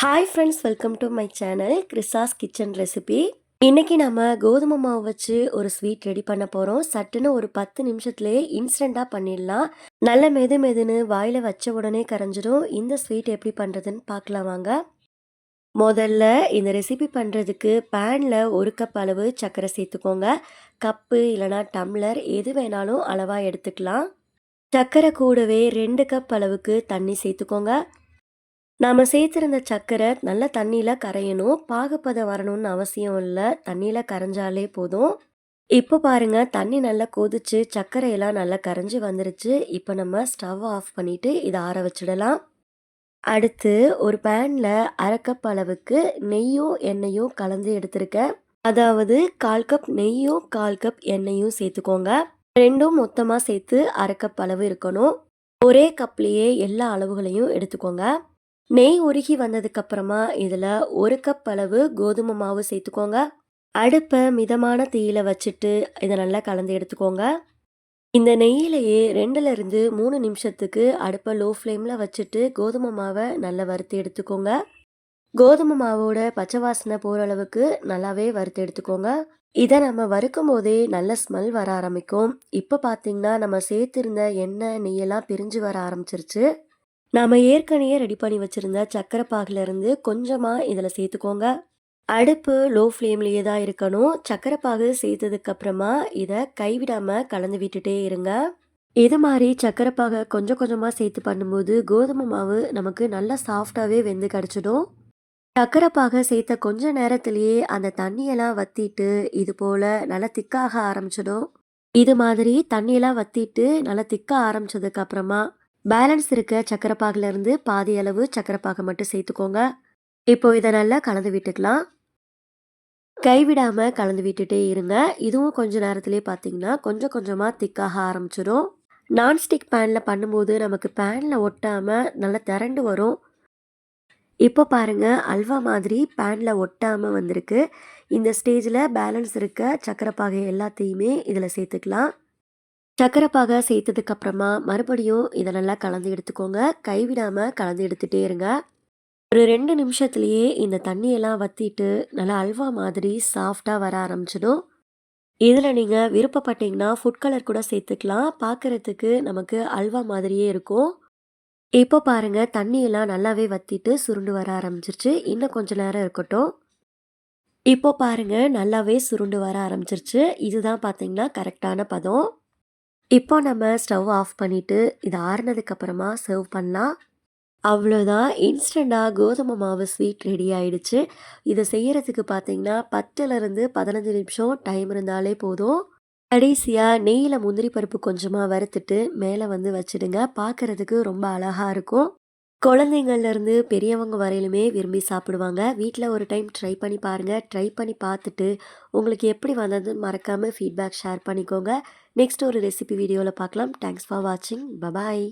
Hi friends welcome to my channel கிறிஸாஸ் kitchen recipe இன்றைக்கி நம்ம கோதுமை மாவு வச்சு ஒரு ஸ்வீட் ரெடி பண்ண போகிறோம் சட்டுன்னு ஒரு பத்து நிமிஷத்துலேயே இன்ஸ்டண்ட்டாக பண்ணிடலாம். நல்ல மெது மெதுன்னு வாயில் வச்ச உடனே கரைஞ்சிடும் இந்த ஸ்வீட் எப்படி பண்ணுறதுன்னு பார்க்கலாம் வாங்க. முதல்ல இந்த ரெசிபி பண்ணுறதுக்கு பேனில் ஒரு கப் அளவு சர்க்கரை சேர்த்துக்கோங்க. கப்பு இல்லைனா டம்ளர் எது வேணாலும் அளவாக எடுத்துக்கலாம். சர்க்கரை கூடவே ரெண்டு கப் அளவுக்கு தண்ணி சேர்த்துக்கோங்க. நாம் சேர்த்துருந்த சர்க்கரை நல்ல தண்ணியில் கரையணும். பாகுப்பதம் வரணும்னு அவசியம் இல்லை. தண்ணியில் கரைஞ்சாலே போதும். இப்போ பாருங்கள் தண்ணி நல்லா கொதிச்சு சர்க்கரையெல்லாம் நல்லா கரைஞ்சி வந்துருச்சு. இப்போ நம்ம ஸ்டவ் ஆஃப் பண்ணிவிட்டு இதை ஆற வச்சிடலாம். அடுத்து ஒரு பேனில் அரை கப் அளவுக்கு நெய்யும் எண்ணெயும் கலந்து எடுத்திருக்கேன். அதாவது கால் கப் நெய்யும் கால் கப் எண்ணெயும் சேர்த்துக்கோங்க. ரெண்டும் மொத்தமாக சேர்த்து அரை கப் அளவு இருக்கணும். ஒரே கப்லேயே எல்லா அளவுகளையும் எடுத்துக்கோங்க. நெய் உருகி வந்ததுக்கப்புறமா இதில் ஒரு கப் அளவு கோதுமை மாவு சேர்த்துக்கோங்க. அடுப்பை மிதமான தீயில வச்சுட்டு இதை நல்லா கலந்து எடுத்துக்கோங்க. இந்த நெய்யிலேயே ரெண்டுலேருந்து மூணு நிமிஷத்துக்கு அடுப்பை லோ ஃப்ளேமில் வச்சுட்டு கோதுமை மாவை நல்லா வறுத்து எடுத்துக்கோங்க. கோதுமை மாவோட பச்சை வாசனை போகிற அளவுக்கு நல்லாவே வறுத்து எடுத்துக்கோங்க. இதை நம்ம வறுக்கும் போதே நல்ல ஸ்மெல் வர ஆரம்பிக்கும். இப்போ பார்த்தீங்கன்னா நம்ம சேர்த்துருந்த எண்ணெய் நெய்யெல்லாம் பிரிஞ்சு வர ஆரம்பிச்சிருச்சு. நாம் ஏற்கனவே ரெடி பண்ணி வச்சுருந்த சக்கரை பாகுலேருந்து கொஞ்சமாக இதில் சேர்த்துக்கோங்க. அடுப்பு லோ ஃப்ளேம்லேயே தான் இருக்கணும். சக்கரை பாகு சேர்த்ததுக்கப்புறமா இதை கைவிடாமல் கலந்து விட்டுட்டே இருங்க. இது மாதிரி சக்கரை பாகை கொஞ்சம் கொஞ்சமாக சேர்த்து பண்ணும்போது கோதுமை மாவு நமக்கு நல்லா சாஃப்டாகவே வெந்து கிடச்சிடும். சக்கரை பாகை சேர்த்த கொஞ்ச நேரத்திலேயே அந்த தண்ணியெல்லாம் வத்திட்டு இது போல் நல்லா திக்காக ஆரம்பிச்சிடும். இது மாதிரி தண்ணியெல்லாம் வத்திட்டு நல்லா திக்க ஆரம்பிச்சதுக்கப்புறமா பேலன்ஸ் இருக்க சக்கரை பாதி அளவு சக்கரை பாகை மட்டும் சேர்த்துக்கோங்க. இப்போ இதை நல்லா கலந்து விட்டுக்கலாம். கைவிடாமல் கலந்து விட்டுட்டே இருங்க. இதுவும் கொஞ்ச நேரத்திலே பார்த்தீங்கன்னா கொஞ்சம் கொஞ்சமாக திக்காக ஆரம்பிச்சிடும் நான்ஸ்டிக் பேனில் பண்ணும்போது நமக்கு பேனில் ஒட்டாமல் நல்லா திரண்டு வரும். இப்போ பாருங்கள் அல்வா மாதிரி பேனில் ஒட்டாமல் வந்திருக்கு. இந்த ஸ்டேஜில் பேலன்ஸ் இருக்க சக்கரை பாகை எல்லாத்தையுமே இதில் சேர்த்துக்கலாம். சக்கரை பாகை சேர்த்ததுக்கு அப்புறமா மறுபடியும் இதை நல்லா கலந்து எடுத்துக்கோங்க. கைவிடாமல் கலந்து எடுத்துகிட்டே இருங்க. ஒரு ரெண்டு நிமிஷத்துலேயே இந்த தண்ணியெல்லாம் வற்றிட்டு நல்லா அல்வா மாதிரி சாஃப்டாக வர ஆரம்பிச்சிடும். இதில் நீங்கள் விருப்பப்பட்டீங்கன்னா ஃபுட் கலர் கூட சேர்த்துக்கலாம். பார்க்குறதுக்கு நமக்கு அல்வா மாதிரியே இருக்கும். இப்போ பாருங்கள் தண்ணியெல்லாம் நல்லாவே வற்றிட்டு சுருண்டு வர ஆரம்பிச்சிருச்சு. இன்னும் கொஞ்சம் நேரம் இருக்கட்டும். இப்போ பாருங்கள் நல்லாவே சுருண்டு வர ஆரம்பிச்சிருச்சு. இதுதான் பார்த்தீங்கன்னா கரெக்டான பதம். இப்போ நம்ம ஸ்டவ் ஆஃப் பண்ணிவிட்டு இது ஆறுனதுக்கப்புறமா சர்வ் பண்ணலாம் அவ்வளோதான் இன்ஸ்டண்ட்டாக கோதுமை மாவு ஸ்வீட் ரெடி ஆயிடுச்சு. இதை செய்கிறதுக்கு பார்த்தீங்கன்னா பத்துலேருந்து பதினஞ்சு நிமிஷம் டைம் இருந்தாலே போதும். கடைசியாக நெய்யில் முந்திரி பருப்பு கொஞ்சமாக வறுத்துட்டு மேலே வந்து வச்சுடுங்க. பார்க்குறதுக்கு ரொம்ப அழகாக இருக்கும். குழந்தைங்கள்லேருந்து பெரியவங்க வரையிலுமே விரும்பி சாப்பிடுவாங்க. வீட்டில் ஒரு டைம் ட்ரை பண்ணி பாருங்கள் ட்ரை பண்ணி பார்த்துட்டு உங்களுக்கு எப்படி வந்ததுன்னு மறக்காமல் ஃபீட்பேக் ஷேர் பண்ணிக்கோங்க. நெக்ஸ்ட் ஒரு ரெசிபி வீடியோவில் பார்க்கலாம். தேங்க்ஸ் ஃபார் வாட்சிங் பபாய்